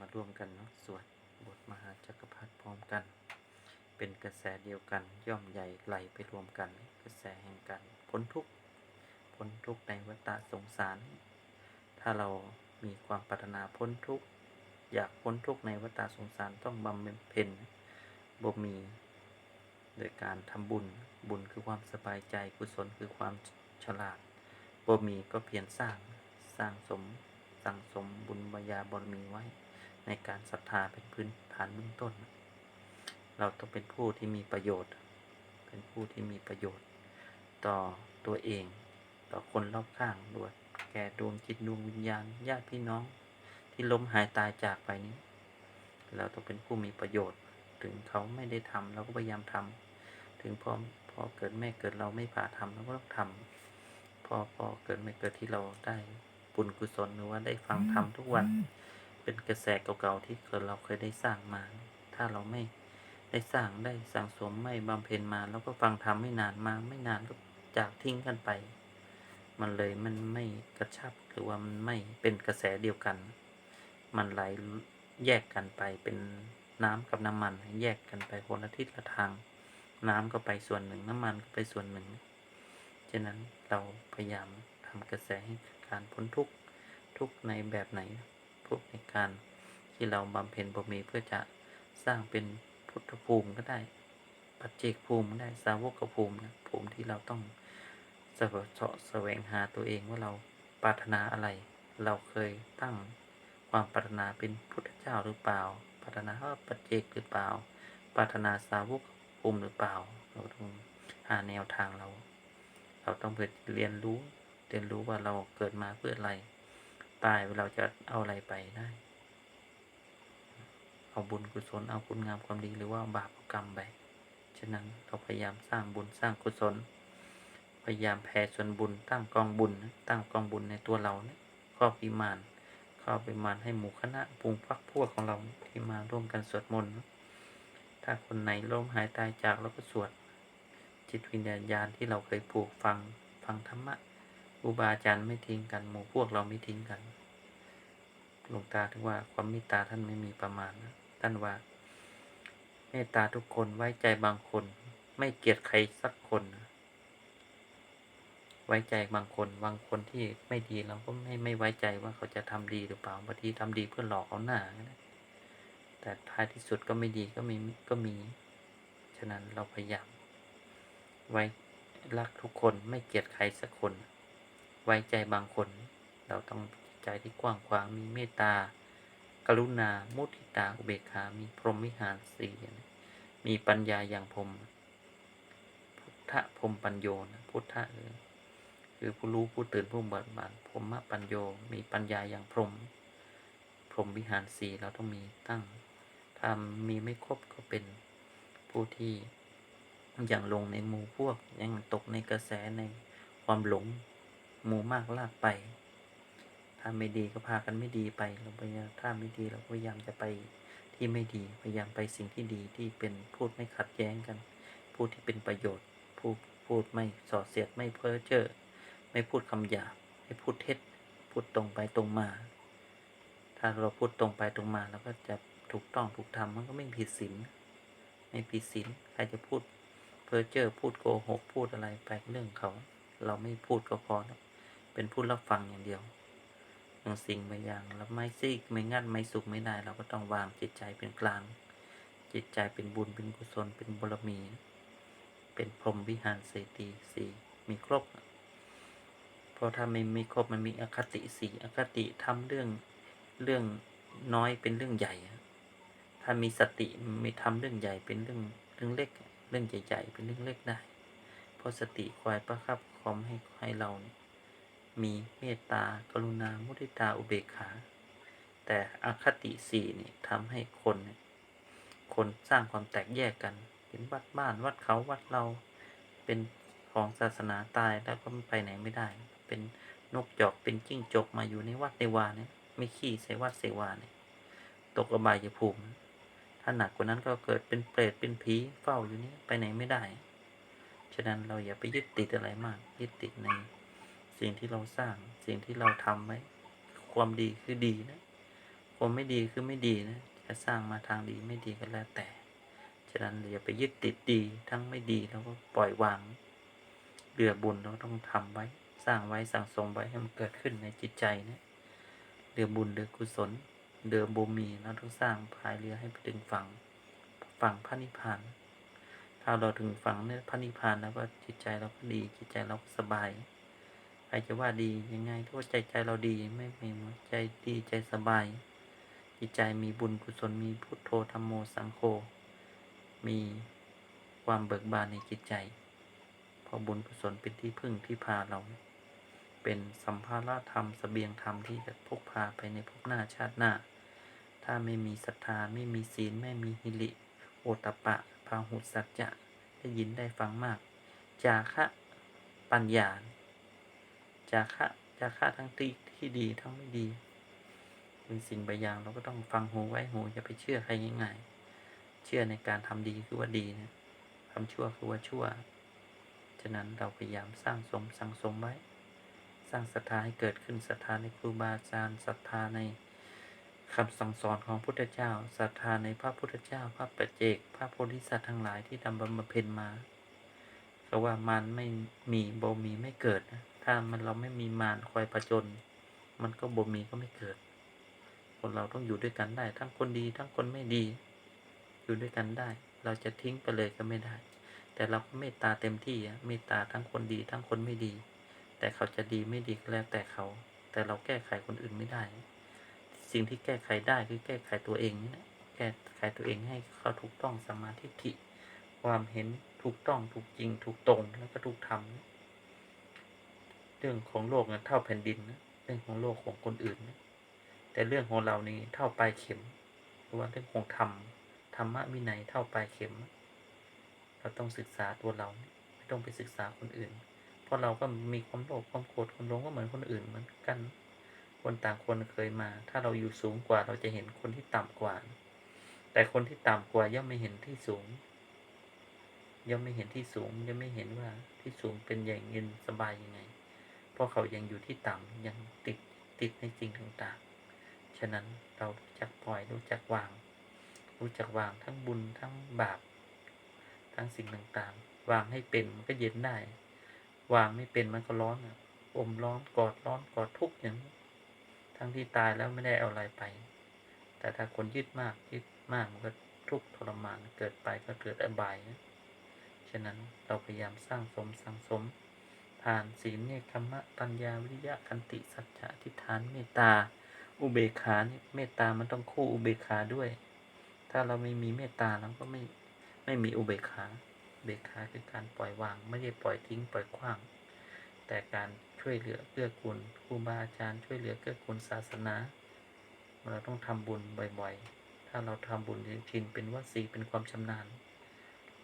มาร่วมกันเนาะสวดบทมหาจักรพรรดิพร้อมกัน เป็นกระแสเดียวกันย่อมใหญ่ไหลไปรวมกัน กระแสแห่งการพ้นทุกข์พ้นทุกข์ในวัฏสงสาร ถ้าเรามีความปรารถนาพ้นทุกข์อยากพ้นทุกข์ในวัฏสงสารต้องบำเพ็ญบ่มี โดยการทำบุญบุญคือความสบายใจกุศลคือความฉลาดบ่มีก็เพียรสร้างสร้างสมสั่งสมบุญบายาบารมีไว้ ในการศรัทธาเป็นพื้นฐานเบื้องต้น เราต้องเป็นผู้ที่มีประโยชน์ เป็นผู้ที่มีประโยชน์ ต่อตัวเอง ต่อคนรอบข้างด้วยแก่ดวงจิตดวงวิญญาณญาติพี่น้องที่ล้มหายตายจากไปนี้ เราต้องเป็นผู้มีประโยชน์ ถึงเขาไม่ได้ทำเราก็พยายามทำถึงพอพอเกิดแม่เกิดเราไม่ผ่าทำเราก็ต้องทำพอพอเกิดไม่เกิดที่เราได้บุญกุศลหรือว่าได้ฟังธรรมทุกวัน เป็นกระแสเก่าๆที่เราเคยได้สร้างมา ถ้าเราไม่ได้สร้างได้สั่งสมไม่บำเพ็ญมา แล้วก็ฟังธรรมไม่นานมาไม่นานก็จากทิ้งกันไป มันเลยมันไม่กระชับหรือว่ามันไม่เป็นกระแสเดียวกัน มันไหลแยกกันไปเป็นน้ำกับน้ำมันแยกกันไปคนละทิศละทาง น้ำก็ไปส่วนหนึ่งน้ำมันก็ไปส่วนหนึ่งฉะนั้นเราพยายามทำกระแสให้การพ้นทุกทุกในแบบไหน ทุกในการที่เราบำเพ็ญบารมีเพื่อจะสร้างเป็นพุทธภูมิก็ได้ ปัจเจกภูมิได้สาวกภูมินะภูมิที่เราต้องสะเสาะแสวงหาตัวเองว่าเราปรารถนาอะไร เราเคยตั้งความปรารถนาเป็นพุทธเจ้าหรือเปล่า ปรารถนาว่าปัจเจกหรือเปล่า ปรารถนาสาวกภูมิหรือเปล่า เราต้องหาแนวทางเรา เราต้องเปิดเรียนรู้ เรียนรู้ว่าเราเกิดมาเพื่ออะไร ตายเราจะเอาอะไรไปได้ เอาบุญกุศลเอาคุณงามความดีหรือว่าบาปกรรมไป ฉะนั้นเราพยายามสร้างบุญสร้างกุศล พยายามแผ่ส่วนบุญตั้งกองบุญตั้งกองบุญในตัวเราเนี่ยครอบวิมานครอบวิมานให้หมู่คณะปุงพักพวกของเราที่มาร่วมกันสวดมนต์ถ้าคนไหนล้มหายตายจากเราก็สวดจิตวิญญาณที่เราเคยปลูกฟังฟังธรรมะ รูบาอาจารย์ไม่ทิ้งกันหมู่พวกเราไม่ทิ้งกันหลวงตาถึงว่าความเมตตาท่านไม่มีประมาณนะท่านว่า เมตตาทุกคนไว้ใจบางคน ไม่เกลียดใครสักคนนะไว้ใจบางคนบางคนที่ไม่ดีเราก็ไม่ไม่ไว้ใจว่าเขาจะทำดีหรือเปล่าบางทีทำดีเพื่อหลอกเอาหน้าแต่ท้ายที่สุดก็ไม่ดีก็มีก็มี ฉะนั้นเราพยายามไว้รักทุกคนไม่เกลียดใครสักคน ไว้ใจบางคน เราต้องใจที่กว้างขวางมีเมตตา กรุณา มุทิตา อุเบกขา มีพรหมวิหารสี่มีปัญญาอย่างพรหมพุทธพรหมปัญโยนะพุทธะคือคือผู้รู้ผู้ตื่นผู้เบิกบานพรหมปัญโย มีปัญญาอย่างพรหมพรหมวิหารสี่เราต้องมีตั้งถ้ามีไม่ครบก็เป็นผู้ที่อย่างลงในหมู่พวกยังตกในกระแสในความหลง หมู่มากลากไป ถ้าไม่ดีก็พากันไม่ดีไป เราพยายามถ้าไม่ดีเราพยายามจะไปที่ไม่ดี พยายามไปสิ่งที่ดีที่เป็นพูดไม่ขัดแย้งกัน พูดที่เป็นประโยชน์พูดพูดไม่สอดเสียดไม่เพ้อเจ้อไม่พูดคำหยาบไม่พูดเท็จ พูดตรงไปตรงมา ถ้าเราพูดตรงไปตรงมาเราก็จะถูกต้องถูกทำมันก็ไม่ผิดศีลไม่ผิดศีลใครจะพูดเพ้อเจ้อพูดโกหกพูดอะไรไปเรื่องเขา เราไม่พูดก็พอนะ เป็นผู้รับฟังอย่างเดียวบางสิ่งบางอย่างเราไม่ซีกไม่งัดไม่สุขไม่ได้ เราก็ต้องวางจิตใจเป็นกลาง จิตใจเป็นบุญเป็นกุศลเป็นบารมี เป็นพรหมวิหารเสตีสี่มีครบเพราะถ้าไม่มีครบมันมีอคติสี่อคติทำเรื่องเรื่องน้อยเป็นเรื่องใหญ่ ถ้ามีสติมีทำเรื่องใหญ่เป็นเรื่องเรื่องเล็ก เรื่องใหญ่ๆเป็นเรื่องเล็กได้ เพราะสติคอยประคับคอมให้ให้เรา มีเมตตา กรุณา มุทิตา อุเบกขา แต่อคติสี่นี่ทำให้คนคนสร้างความแตกแยกกัน เป็นวัดบ้านวัดเขาวัดเรา เป็นของศาสนาตายแล้วก็ไปไหนไม่ได้ เป็นนกจอกเป็นจิ้งจกมาอยู่ในวัดในวาเนี่ยไม่ขี้ใส่วัดใส่วาเนี่ยตกอบายภูมิ ถ้าหนักกว่านั้นก็เกิดเป็นเปรตเป็นผีเฝ้าอยู่นี่ไปไหนไม่ได้ ฉะนั้นเราอย่าไปยึดติดอะไรมาก ยึดติดใน สิ่งที่เราสร้าง สิ่งที่เราทำไว้ความดีคือดีนะคคนไม่ดีคือไม่ดีนะจะสร้างมาทางดีไม่ดีก็แล้วแต่ ฉะนั้นอย่าไปยึดติดดีทั้งไม่ดีแล้วก็ปล่อยวางเรือบุญเราต้องทำไว้ สร้างไว้สั่งสมไว้ให้มันเกิดขึ้นในจิตใจนะเรือบุญเรือกุศลเรือบุมีเราต้องสร้างพายเรือให้ไปถึงฝั่งฝั่งพระนิพพาน ถ้าเราถึงฝั่งเนี่ยพระนิพพานแล้วก็จิตใจเราก็ดีจิตใจเราก็สบาย ใครจะว่าดียังไงถ้าใจใจเราดีไม่ไม่ใจดีใจสบาย จิตใจมีบุญกุศลมีพุทโธธรรมโมสังโฆมีความเบิกบานในจิตใจเพราะบุญกุศลเป็นที่พึ่งที่พาเรา เป็นสัมภาระธรรมสเสบียงธรรมที่จะพกพาไปในภพหน้าชาติหน้า ถ้าไม่มีศรัทธาไม่มีศีลไม่มีหิริโอตตปปะพาหุสัจจะได้ยินได้ฟังมาก จาคะปัญญา จาคะจาคะทั้งที่ที่ดีทั้งไม่ดีเป็นสิ่งบางอย่างเราก็ต้องฟังหูไว้หูอย่าไปเชื่อใครง่ายๆเชื่อในการทำดีคือว่าดีนะทำชั่วคือว่าชั่ว ฉะนั้นเราพยายามสร้างสมสังสมไว้ สร้างศรัทธาให้เกิดขึ้นศรัทธาในครูบาอาจารย์ศรัทธาในคำสั่งสอนของพุทธเจ้าศรัทธาในพระพุทธเจ้า พระปัจเจก พระโพธิสัตว์ทั้งหลายที่ทำบำเพ็ญมาเขาะว่ามันไม่มีโบมีไม่เกิดนะ ถ้ามันเราไม่มีมารคอยประจน มันก็โบมีก็ไม่เกิด คนเราต้องอยู่ด้วยกันได้ ทั้งคนดีทั้งคนไม่ดี อยู่ด้วยกันได้ เราจะทิ้งไปเลยก็ไม่ได้ แต่เราก็เมตตาเต็มที่อะเมตตาทั้งคนดีทั้งคนไม่ดี แต่เขาจะดีไม่ดีก็แล้วแต่เขา แต่เราแก้ไขคนอื่นไม่ได้ สิ่งที่แก้ไขได้คือแก้ไขตัวเองนี่แหละแก้ไขตัวเองให้เขาถูกต้องสมาธิความเห็นถูกต้องถูกจริงถูกตรงแล้วก็ถูกทำ เรื่องของโลกนะเท่าแผ่นดินนะเรื่องของโลกของคนอื่นนะแต่เรื่องของเรานี่เท่าปลายเข็มหรือว่าเรื่องของธรรมธรรมะวินัยเท่าปลายเข็ม เราต้องศึกษาตัวเรา ไม่ต้องไปศึกษาคนอื่น เพราะเราก็มีความโลภความโกรธความหลงก็เหมือนคนอื่นเหมือนกัน คนต่างคนเคยมา ถ้าเราอยู่สูงกว่าเราจะเห็นคนที่ต่ำกว่า แต่คนที่ต่ำกว่าย่อมไม่เห็นที่สูง ย่อมไม่เห็นที่สูงย่อมไม่เห็นว่าที่สูงเป็นอย่างเงินสบายยังไง เพราะเขายังอยู่ที่ต่ำยังติดติดในสิ่งต่างๆ ฉะนั้นเรารู้จักปล่อยรู้จักวาง รู้จักวางทั้งบุญทั้งบาป ทั้งสิ่งต่างๆ วางให้เป็นมันก็เย็นได้ วางไม่เป็นมันก็ร้อนอมร้อนกอดร้อนกอดทุกข์อย่าง ทั้งที่ตายแล้วไม่ได้เอาอะไรไป แต่ถ้าคนยึดมากยึดมากมันก็ทุกข์ทรมานเกิดไปก็เกิดอบาย ฉะนั้นเราพยายามสร้างสมสังสม ทานศีลเนคขมะปัญญาวิริยะคันติสัจจะทิฏฐานเมตตา อุเบกขาเนี่ยเมตตามันต้องคู่อุเบกขาด้วย ถ้าเราไม่มีเมตตาเราก็ไม่ไม่มีอุเบกขาเบกขาคือการปล่อยวาง ไม่ได้ปล่อยทิ้งปล่อยขว้าง แต่การช่วยเหลือเกื้อกูลครูบาอาจารย์ช่วยเหลือเกื้อกูลศาสนา เราต้องทำบุญบ่อยๆ ถ้าเราทำบุญชินเป็นวสีเป็นความชำนาญ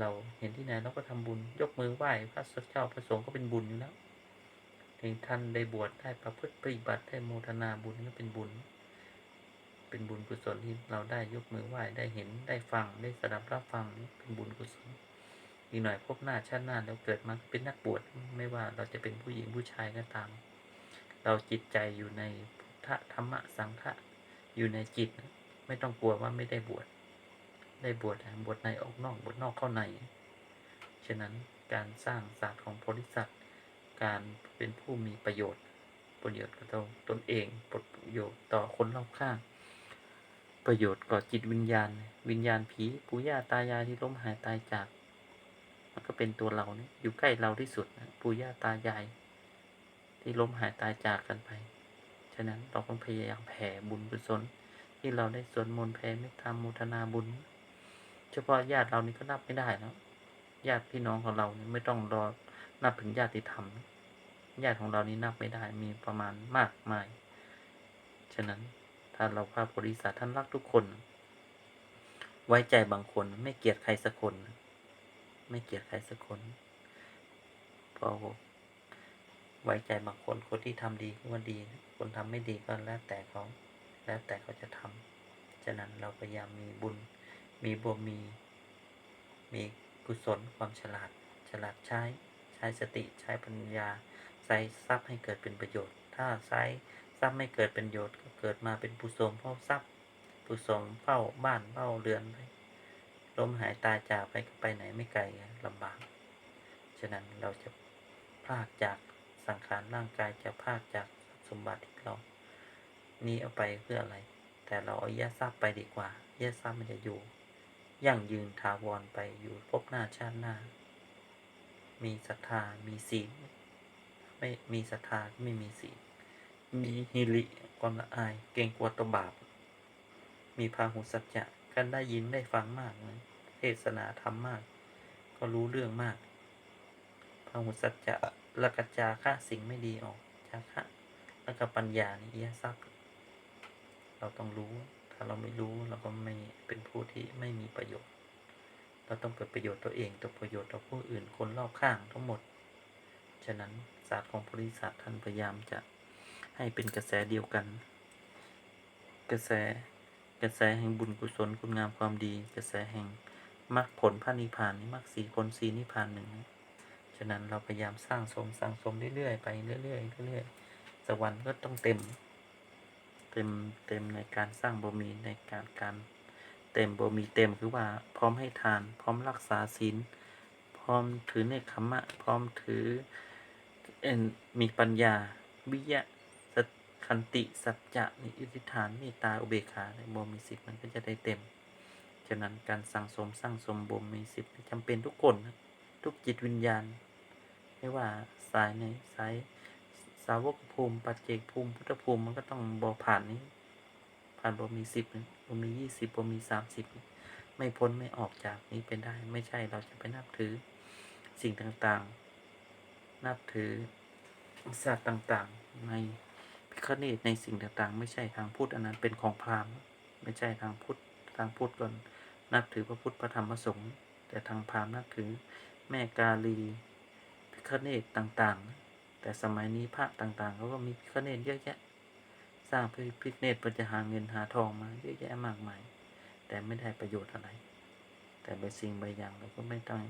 เราเห็นที่ไหนเราก็ทำบุญ ยกมือไหว้พระสเจ้าพระสงฆ์ก็เป็นบุญอยู่แล้วถึงท่านได้บวชได้ประพฤติปฏิบัติได้โมทนาบุญก็เป็นบุญ เป็นบุญกุศลที่เราได้ยกมือไหว้ได้เห็นได้ฟังได้สดับรับฟังเป็นบุญกุศลอีกหน่อยพบหน้าชาติหน้าเราเกิดมาเป็นนักบวชไม่ว่าเราจะเป็นผู้หญิงผู้ชายก็ตาม เราจิตใจอยู่ในพุทธธรรมะสังฆะอยู่ในจิต ไม่ต้องกลัวว่าไม่ได้บวช ได้บวชบวชในออกนอกบวชนอกเข้าใน ฉะนั้นการสร้างศาสตร์ของโพธิสัตว์การเป็นผู้มีประโยชน์ ประโยชน์กับตนตนเองประโยชน์ต่อคนรอบข้าง ประโยชน์ต่อจิตวิญญาณ วิญญาณผีปู่ย่าตายายที่ล้มหายตายจาก มันก็เป็นตัวเราเนี่ยอยู่ใกล้เราที่สุดนะปู่ย่าตายาย ที่ล้มหายตายจากกันไป ฉะนั้นเราต้องพยายามแผ่บุญกุศลที่เราได้สวดมนต์แผ่เมตตาโมทนาบุญ ฉพาะญาติเรานี่ก็นับไม่ได้แล้วญาติพี่น้องของเรานี่ไม่ต้องรอนับถึงญาติธรรม ญาติของเรานี่นับไม่ได้มีประมาณมากมาย ฉะนั้นถ้าเราพระโพธิสัตว์ท่านรักทุกคน ไว้ใจบางคนไม่เกลียดใครสักคน ไม่เกลียดใครสักคนพราะไว้ใจบางคนคนที่ทำดีก็ว่าดี คนทำไม่ดีก็แล้วแต่เขา แล้วแต่เขาจะทำฉะนั้นเราพยายามมีบุญ มีบุญมี มีกุศลความฉลาด ฉลาดใช้ ใช้สติใช้ปัญญา ใช้ทรัพย์ให้เกิดเป็นประโยชน์ ถ้าใช้ทรัพย์ไม่เกิดเป็นประโยชน์ก็เกิดมาเป็นปุโสมเพราทรัพย์ผู้สงฆ์เฝ้าบ้านเฝ้าเรือนไปล้มหายตายจากไปไปไหนไม่ไกลไงลำบาก ฉะนั้นเราจะพลากจากสังขารร่างกายจะพลากจากสมบัติที่เรานี้เอาไปเพื่ออะไร แต่เราเอาแยกทรัพย์ไปดีกว่าแยกทรัพย์มันจะอยู่ ยั่งยืนถาวรไปอยู่พบหน้าชาติหน้า มีศรัทธา มีศีล ไม่มีศรัทธาไม่มีศีล มีฮิริความละอาย เกรงกลัวต่อบาป มีพาหุสัจจะกันได้ยินได้ฟังมากนะเทศนาธรรมมาก ก็รู้เรื่องมากพาหุสัจจะละกจาคะสิ่งไม่ดีออกจาคะแล้วก็ปัญญานี่ยทรัพย์ เราต้องรู้ ถ้าเราไม่รู้เราก็ไม่เป็นผู้ที่ไม่มีประโยชน์ เราต้องเปิดประโยชน์ตัวเองตัวประโยชน์ต่อผู้อื่นคนรอบข้างทั้งหมด ฉะนั้นศาสตร์ของบริษัทท่านพยายามจะให้เป็นกระแสเดียวกัน กระแสกระแสแห่งบุญกุศลคุณงามความดี กระแสแห่งมรรคผลพระนิพพานนี่มรรคสีผลสีนิพพานหนึ่งฉะนั้นเราพยายามสร้างสมสร้างสมเรื่อยๆไปเรื่อยๆเรื่อยๆสักวันก็ต้องเต็ม ต็มเต็มในการสร้างบารมีในการการเต็มบารมีเต็มคือว่าพร้อมให้ทาน พร้อมรักษาศีลพร้อมถือเนคขมะ พร้อมถือเอ็นมีปัญญา วิยะสคันติสัจจะนิอธิฐานเมตตาอุเบกขาในบารมีสิบมันก็จะได้เต็มฉะนั้นการสั่งสมสร้างสมบารมีสิบจำเป็นทุกคนทุกจิตวิญญาณ ไม่ว่าสายไหนสาย สาวกภูมิปัจเจกภูมิพุทธภูมิมันก็ต้องบอผ่านนี้ ผ่านบอมีสิบบอมียี่สิบบอมีสามสิบไม่พ้นไม่ออกจากนี้เป็นได้ ไม่ใช่เราจะไปนับถือสิ่งต่างๆ นับถือศาสตว์ต่างๆ ในพิคเนตในสิ่งต่างๆ ไม่ใช่ทางพุทธอันนั้นเป็นของพราหมณ์ไม่ใช่ทางพุทธทางพุทธก่อนนับถือพระพุทธพระธรรมพระสงฆ์แต่ทางพราหมณ์นับถือแม่กาลีพิคเนตต่างๆ แต่สมัยนี้พระต่างๆเขาก็มีพิคเนเยอะแยะ สร้างพิพิธเนตรเพื่อจะหาเงินหาทองมาเยอะแยะมากมาย แต่ไม่ได้ประโยชน์อะไร แต่บางสิ่งบางอย่างเราก็ไม่ต้อง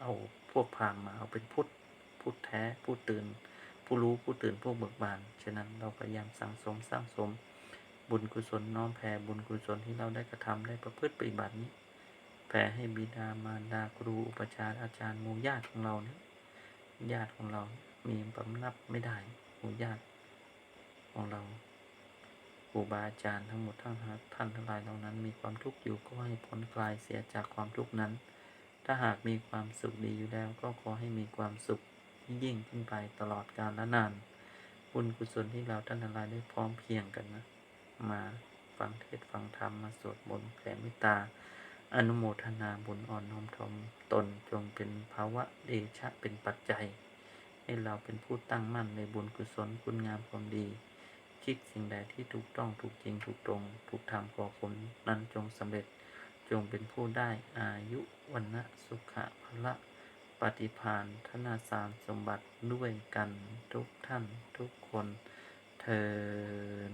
เอาพวกพรามมาเอาเป็นพุทธพุทธแท้ผู้ตื่น ผู้รู้ผู้ตื่นผู้เบิกบานฉะนั้นเราพยายามสั่งสมสร้างสม บุญกุศลน้อมแผ่บุญกุศลที่เราได้กระทำได้ประพฤติปฏิบัตินี้แผ่ให้บิดามารดาครูอุปชาอาจารย์มูญาติของเราเนี่ยญาติของเรา มีบำนับไม่ได้หมู่ญาติของเราครูบาอาจารย์ทั้งหมดทั้งท่านทั้งหลายเหล่านั้น มีความทุกข์อยู่ก็ให้พ้นคลายเสียจากความทุกข์นั้น ถ้าหากมีความสุขดีอยู่แล้ว ก็ขอให้มีความสุขยิ่งขึ้นไปตลอดกาลและนานบุญกุศลที่เราท่านทั้งหลายได้พร้อมเพียงกันนะ มาฟังเทศฟังธรรมมาสวดมนต์แผ่เมตตา อนุโมทนาบุญอ่อนน้อมถ่อมตนจงเป็นภาวะเดชะเป็นปัจจัย ให้เราเป็นผู้ตั้งมั่นในบุญกุศลคุณงามความดีคิดสิ่งใดที่ถูกต้องถูกจริงถูกตรง ถูกทำขอผลนั้นจงสำเร็จจงเป็นผู้ได้อายุวันนะสุขะพละปฏิพานธนาสารสมบัติด้วยกันทุกท่านทุกคนเทอ